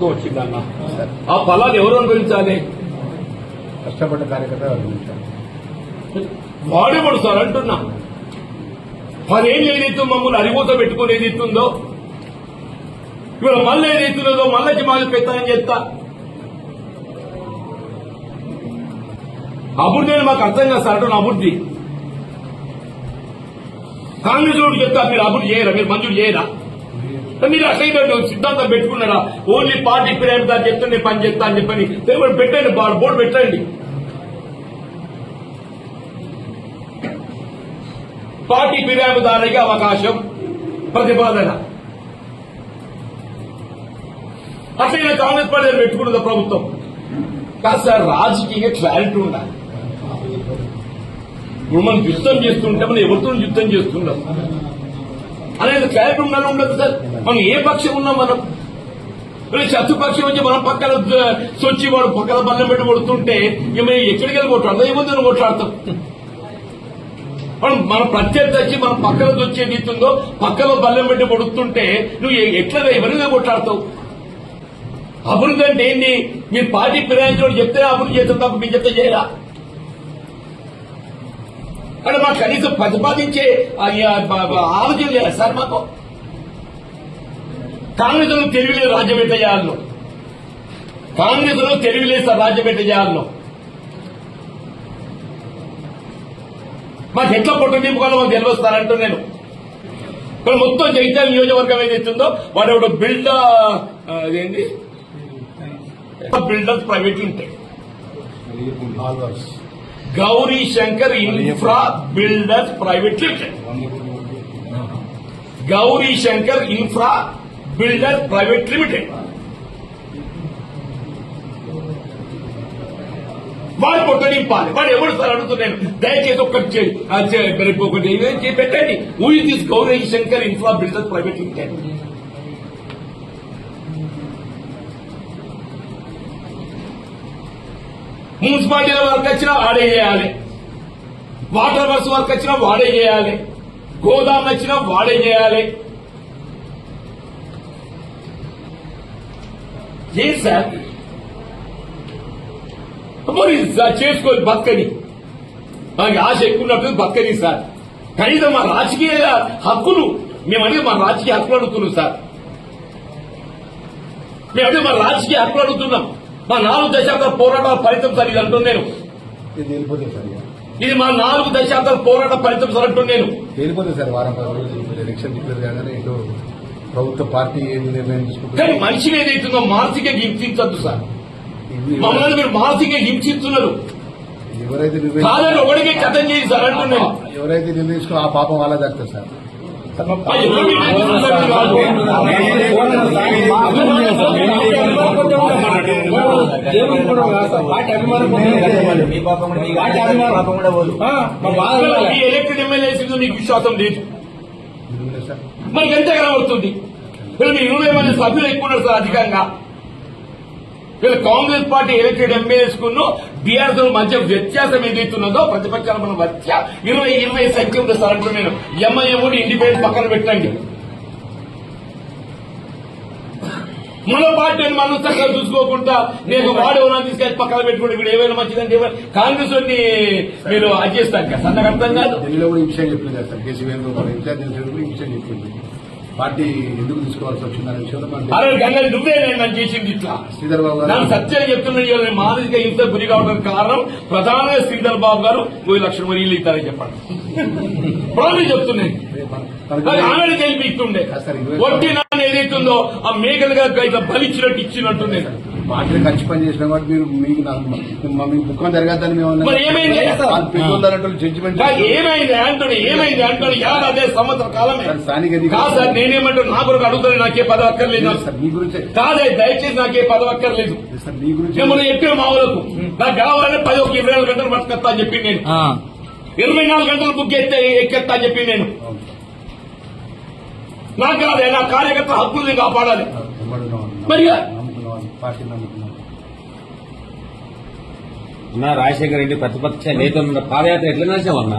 వచ్చిందన్న. ఆ ఫలాలు ఎవరు అనుభవించాలి? కష్టపడ్డ కార్యకర్త వాడేవాడు సార్ అంటున్నా. పదేం ఏదైతే మమ్మల్ని అరిగోత పెట్టుకుని ఏదైతుందో ఇవాళ మళ్ళీ ఏదైతున్నదో మళ్ళీ మాది పెత్తనం చేస్తా అభివృద్ధి అని మాకు అర్థం కాదు సార్ అంటున్న అభివృద్ధి కాంగ్రెస్ చెప్తా మీరు అభివృద్ధి చేయరా? మీరు మంజూరు చేయరా? మీరు అసలు సిద్ధాంతం పెట్టుకున్నారా? ఓన్లీ పార్టీ ఫిర్యాదు దాన్ని చెప్తే నేను పని చేస్తా అని చెప్పని. పెట్టండి బోర్డు పెట్టండి. పార్టీ ఫిర్యాదుదారునికి అవకాశం ప్రతిపాదన. అట్లయినా కాంగ్రెస్ పార్టీ పెట్టుకున్నది ప్రభుత్వం. కాస్త రాజకీయ క్లారిటీ ఉండాలి. ఇప్పుడు మనం యుద్ధం చేస్తుంటే మనం ఎవరితో యుద్ధం చేస్తున్నాం అనేది క్లారిటీ ఉండాలి ఉండదు సార్. మనం ఏ పక్షం ఉన్నాం మనం శత్రుపక్షం వచ్చి మనం పక్కన సొచ్చి వాడు పక్కన బల్లం పెట్టి కొడుతుంటే ఇక మేము ఎక్కడికి వెళ్ళి కొట్లాడతాం ఏముంది కొట్లాడతాం మనం మన ప్రత్యర్థి వచ్చి మనం పక్కన వచ్చి ఏదైతుందో పక్కన బల్లం పెట్టి కొడుతుంటే నువ్వు ఎట్లా ఎవరిగా కొట్లాడతావు? అభివృద్ధి అంటే ఏంటి మీరు పార్టీ ప్రయాణించడం చెప్తే అభివృద్ధి చేస్తాం తప్ప మీరు చెప్తే చేయరా? అంటే మాకు కనీసం ప్రతిపాదించే ఆలోచన లేదా సార్ మాకు. కాంగ్రెస్లో తెలివిలేదు రాజ్యం ఎట్లా చేయాలను కాంగ్రెస్లో తెలివిలేదు సార్ రాజ్యం ఎట్లా చేయాలను మాకు ఎట్లా పొట్టు నింపుకోవాలో మాకు తెలియస్తారంటూ నేను. ఇక్కడ మొత్తం జగిత్యాల నియోజకవర్గం ఏదైతుందో వాడు ఎవడో బిల్డ్ అదేంటి బిల్డర్స్ ప్రైవేట్ ఉంటాయి. ఆల్వర్స్ Gauri Shankar infra builders private limited Gauri Shankar infra builders private limited వాడు పొట్ట నింపాలి వాడు ఎవరు సార్ అడుగుతున్నాను దయచేసి ఒక్కటి చేయి ఆ చే- రేపు ఒకటి ఏదైనా చేసి పెట్టండి ఊ this Gauri Shankar infra builders private limited మున్సిపాలిటీల వరకు వచ్చినా వాడే చేయాలి. వాటర్ వర్క్స్ వరకు వచ్చినా వాడే చేయాలి. గోదాం వచ్చినా వాడే చేయాలి. ఏం సార్? మరి సార్ చేసుకోవాలి బతకని. మనకి ఆశ ఎక్కువ ఉన్నట్టు బతకని సార్. కనీసం మా రాజకీయ హక్కులు మేము అనేది మా రాజకీయ హక్కులు అడుగుతున్నాం సార్. మేము అదే మా రాజకీయ హక్కులు అడుగుతున్నాం. మా నాలుగు దశాబ్దాల పోరాటాల ఫలితం సార్ ఇది అంటున్నాను. నేను ఇది మా నాలుగు దశాబ్దాల పోరాట ఫలితం సార్ అంటున్నాను. నేను వెళ్ళిపోతుంది సార్ వారం పది రోజులు ఎలక్షన్ డిక్లేర్ కాగానే ఇటు ప్రభుత్వ పార్టీ ఏం నిర్ణయం కానీ తీసుకుంటుంది మనిషిని ఏదైతుందో మానసిక హింసించద్దు సార్. మమ్మల్ని మీరు మానసిక హింసిస్తున్నారు ఎవరైతే కాదని ఒకటికే కథం చేయి సార్ అంటున్నాను. ఎవరైతే నిర్ణయించుకో ఆ పాపం వాళ్ళ దక్కుతుంది సార్. మీ పాపం కూడా మీ పాపం కూడా పోదు. ఈ ఎలక్టెడ్ మీకు విశ్వాసం లేదు? మనకి ఎంత కనబడుతుంది వీళ్ళు మీ ఇరవై మంది సభ్యులు ఎక్కువ ఉన్నారు సార్ అధికంగా. వీళ్ళు కాంగ్రెస్ పార్టీ ఎలక్టెడ్ ఎమ్మెల్యేస్ కును బీఆర్ఎస్ మధ్య వ్యత్యాసం ఏదైతున్నదో ప్రతిపక్షాల మన మధ్య ఇరవై ఇరవై సంఖ్య ఉంది సార్ అంటున్నాను నేను. ఎంఐఎం కూడా ఇండిపెండెంట్ పక్కన పెట్టండి. మన పార్టీని మనం చక్కగా చూసుకోకుండా నేను వాడేవనా తీసుకెళ్ళి పక్కన పెట్టుకుంటే ఇప్పుడు ఏమైనా మంచిదంటే కాంగ్రెస్ వాడిని మీరు అది చేస్తాను కదా. నాకు అర్థం కాదు. ఢిల్లీలో కూడా ఈ విషయం చెప్పింది సార్. కేసీఆర్ వేణుగోపాల్ ఇన్ఛార్జ్ ఈ విషయం చెప్పింది. పార్టీ ఎందుకు తీసుకోవాల్సి వచ్చిందనే విషయంలో నువ్వే నేను చేసింది ఇట్లా. శ్రీధర్ బాబు గారు నాకు సత్యం మానసిక హింస గురి కావడానికి కారణం ప్రధానంగా శ్రీధర్ బాబు గారు మూడు లక్షల మరి ఇల్లు ఇస్తారని చెప్పండి. మనకి- నాకు ఆమెను గెలిపి ఇస్తుండే. ఒట్టి నాన్న ఏదైతుందో ఆ మేకలుగా ఇట్లా బలిచ్చినట్టు ఇచ్చినట్టుండే. పార్టీలో ఖర్చు పని చేసిన కాబట్టి మీరు మీకు మీకు దుఃఖం జరగద్దని మేము పెట్టుకుందారంటే జడ్జిమెంట్ ఏమైంది? అంటున్నా ఏమైంది అంటున్నా యాభై అదే సంవత్సర కాలమే? సార్, స్థానిక సార్ నేనేమంటాను నా కొరకు అడుగుతాను నాకే పదవి అక్కర్లేదు సార్ మీ గురించే. కాదే దయచేసి నాకే పదవి అక్కర్లేదు సార్ మీ గురించి. నేను చెప్పిన మా ఊళ్ళకు నాకు కావాలంటే పది ఒక ఇరవై నాలుగు గంటలు పట్టుకొస్తా అని చెప్పి నేను. ఇరవై నాలుగు గంటలు బుక్ ఎత్తే ఎక్కెత్తా అని చెప్పి నేను. నాకు కాదే నా కార్యకర్త హక్కుల్ని కాపాడాలి. మరి పార్టీ నమ్ముకున్నాం అన్న రాజశేఖర రెడ్డి ప్రతిపక్ష నేత పాదయాత్ర ఎట్లా నడిచామన్నా